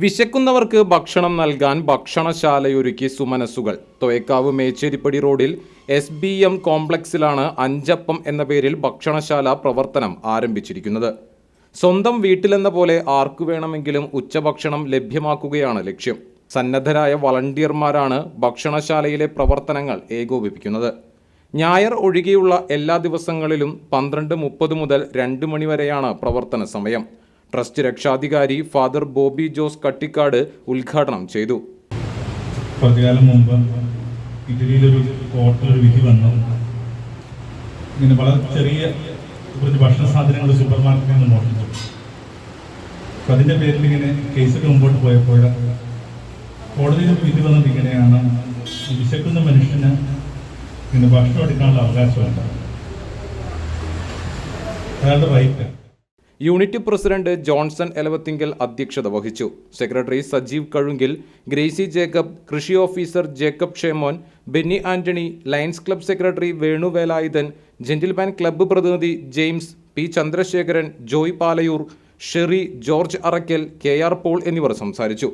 വിശക്കുന്നവർക്ക് ഭക്ഷണം നൽകാൻ ഭക്ഷണശാലയൊരുക്കി സുമനസ്സുകൾ. തോയക്കാവ് മേച്ചേരിപ്പടി റോഡിൽ എസ് ബി എം കോംപ്ലക്സിലാണ് അഞ്ചപ്പം എന്ന പേരിൽ ഭക്ഷണശാല പ്രവർത്തനം ആരംഭിച്ചിരിക്കുന്നത്. സ്വന്തം വീട്ടിലെന്ന പോലെ ആർക്കു വേണമെങ്കിലും ഉച്ചഭക്ഷണം ലഭ്യമാക്കുകയാണ് ലക്ഷ്യം. സന്നദ്ധരായ വളണ്ടിയർമാരാണ് ഭക്ഷണശാലയിലെ പ്രവർത്തനങ്ങൾ ഏകോപിപ്പിക്കുന്നത്. ഞായർ ഒഴികെയുള്ള എല്ലാ ദിവസങ്ങളിലും പന്ത്രണ്ട് മുപ്പത് മുതൽ രണ്ട് മണിവരെയാണ് പ്രവർത്തന സമയം. ട്രസ്റ്റ് രക്ഷാധികാരി ഫാദർ ബോബി ജോസ് കട്ടിക്കാട് ഉദ്ഘാടനം ചെയ്തു. കുറച്ചുകാലം മുമ്പ് ഇറ്റലിയിലൊരു കോർട്ടിലൊരു വിധി വന്നു. ഇങ്ങനെ വളരെ ചെറിയ കുറച്ച് ഭക്ഷണ സാധനങ്ങൾ സൂപ്പർ മാർക്കറ്റിൽ നിന്ന് മോഷ്ടിച്ചു. അപ്പം അതിന്റെ പേരിൽ ഇങ്ങനെ കേസൊക്കെ മുമ്പോട്ട് പോയപ്പോൾ കോടതിയിൽ വിധി വന്നത് ഇങ്ങനെയാണ്. വിശക്കുന്ന മനുഷ്യന് ഇങ്ങനെ ഭക്ഷണം എടുക്കാനുള്ള അവകാശമുണ്ട്. അയാളുടെ right unit president Johnson Elavathingal അധ്യക്ഷത വഹിച്ചു. Secretary Sajeev Kazhungil Gracy Jacob കൃഷി officer Jacob Shemon Benny Antony Lions club secretary Venu Velayudhan gentleman club പ്രതിനിധി James P Chandrasekharan Joy Palayoor Sherry George Arakkal K R Paul എന്നിവർ സംസാരിച്ചു.